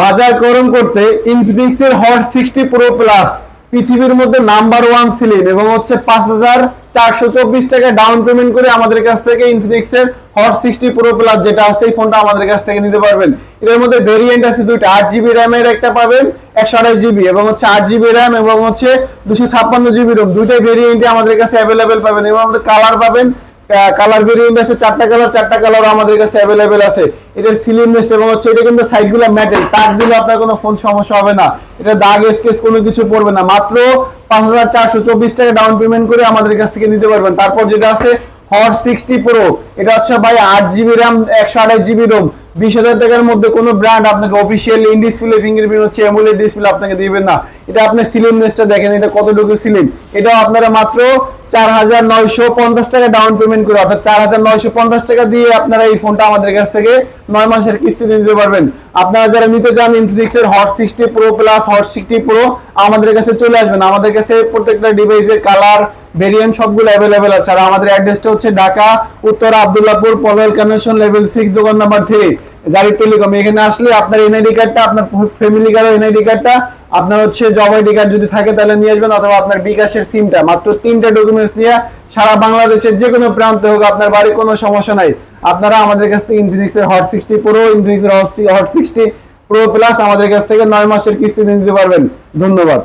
বাজার গরম করতে ইনফিনিক্সের হট সিক্সটি প্রো প্লাস পৃথিবীর মধ্যে নাম্বার ওয়ান সিলিম এবং হচ্ছে পাঁচ হাজার চারশো চব্বিশ টাকা ডাউন পেমেন্ট করে আমাদের কাছ থেকে ইনফিনিক্সের হট সিক্সটি প্রো প্লাস যেটা আছে এই ফোনটা আমাদের কাছ থেকে নিতে পারবেন। এর মধ্যে ভেরিয়েন্ট আছে দুইটা, আট জিবি র্যামের একটা পাবেন, একশো আঠাশ জিবি এবং হচ্ছে আট জিবি র্যাম এবং হচ্ছে দুশো ছাপ্পান্ন জিবি রোম দুইটাই ভেরিয়েন্টে আমাদের কাছে অ্যাভেলেবেল পাবেন এবং আমাদের কালার পাবেন কালার ভেরিয়েন্ট আছে, চারটা কালার চারটা কালার আমাদের কাছে অ্যাভেলেবেল আছে। এটার সিলিং এবং হচ্ছে এটা কিন্তু সাইডগুলো ম্যাটেল টাক দিলে আপনার কোনো ফোন সমস্যা হবে না। এটা দাগ স্কেচ কোনো কিছু পড়বে না। মাত্র পাঁচ হাজার চারশো চব্বিশ টাকা ডাউন পেমেন্ট করে আমাদের কাছ থেকে নিতে পারবেন। তারপর যেটা আছে হট সিক্সটি প্রো এটা হচ্ছে ভাই আট জিবি র্যাম একশো আঠাশ জিবি রোম বিশ হাজার টাকার মধ্যে কোনো ব্র্যান্ড আপনাকে অফিসিয়াল ইন ডিসপ্লে ফিঙ্গারপ্রিন্ট হচ্ছে এমুলেট ডিসপ্লে আপনাকে দিবেন না। এটা আপনি সিলিম নেসটা দেখেন, এটা কতটুকু সিলিম এটাও আপনারা মাত্র চার হাজার নয়শো পঞ্চাশ টাকা ডাউন পেমেন্ট করে, অর্থাৎ চার হাজার নয়শো পঞ্চাশ টাকা দিয়ে আপনারা এই ফোনটা আমাদের কাছ থেকে নয় মাসের কিস্তি নিতে পারবেন। আপনারা যারা নিতে চান ইনফিনিক্সের hot sixty pro plus hot sixty pro আমাদের কাছে চলে আসবেন। আমাদের কাছে প্রত্যেকটা ডিভাইসের কালার ভেরিয়েন্ট সবগুলো অ্যাভেলেবেল আছে। আর আমাদের অ্যাড্রেসটা হচ্ছে ঢাকা, উত্তর আবদুল্লাপুর পনেরো কানেকশন লেভেল সিক্স দোকান নাম্বার থ্রি গাড়ি টেলিকম এখানে আসলে আপনার এনআইডি কার্ডটা আপনার ফ্যামিলি কার্ড এনআইডি কার্ডটা আপনার হচ্ছে জব আইডি কার্ড যদি থাকে তাহলে নিয়ে আসবেন, অথবা আপনার বিকাশের সিমটা। মাত্র তিনটা ডকুমেন্টস নিয়ে সারা বাংলাদেশের যে কোনো প্রান্তে হোক, আপনার বাড়ি কোনো সমস্যা নাই। আপনারা আমাদের কাছ থেকে ইনফিনিক্সের হট সিক্সটি প্রো ইনফিনিক্সের হট সিক্সটি প্রো প্লাস আমাদের কাছ থেকে নয় মাসের কিস্তি নিতে পারবেন। ধন্যবাদ।